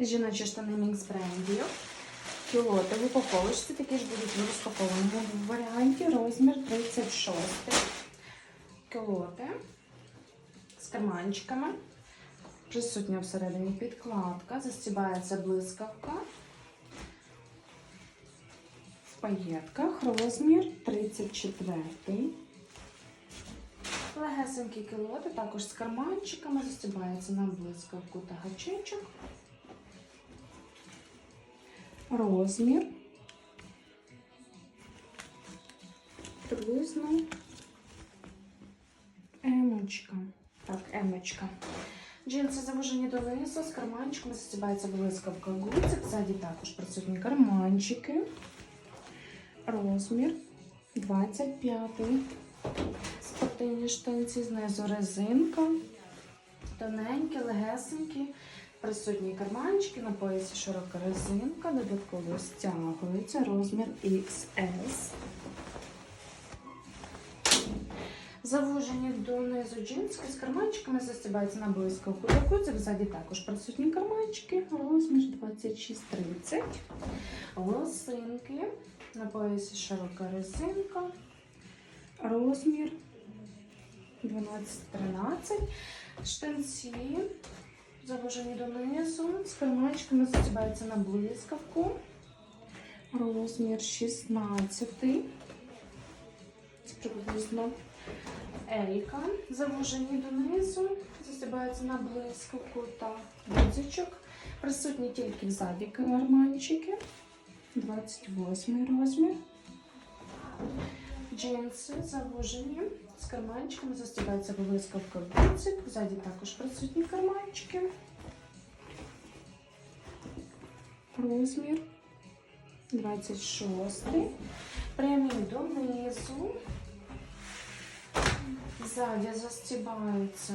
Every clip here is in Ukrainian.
Жіночі штани мікс брендів. Кілоти в упаковочці такі ж будуть в розпакованому варіанті. Розмір 36. Кілоти з карманчиками. Присутня всередині підкладка, застібається блискавка. В паєтках розмір 34. Легесенькі кілоти, також з карманчиками, застібається на блискавку та гачечок. Розмір. Приблизно емочка. Так, емочка. Джинси завужені донизу, з карманчиками застібається блискавка гудзик. Ззаді також присутні карманчики. Розмір 25. Спортивні штанці, знизу резинка. Тоненькі, легесенькі. Присутні карманчики, на поясі широка резинка, додатково стягується, розмір XS. Завужені донизу джинси з карманчиками застібаються на блискавку та куцик. Ззаді також присутні карманчики, розмір 26-30. Лосинки, на поясі широка резинка, розмір 12-13. Штанці завужені донизу, з карманчиками застібаються на блискавку. Розмір 16. Це приблизно Елька. Завужені донизу, застібаються на блискавку та гудзичок. Присутні тільки взаді карманчики. 28 розмір. Джинси завужені з карманчиками, застібається блискавка гудзик. Ззаді також присутні карманчики. Розмір 26. Прямі донизу. Ззаді застібаються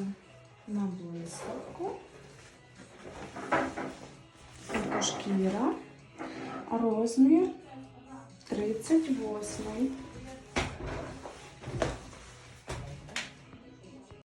на блискавку. Шкіра. Розмір 38.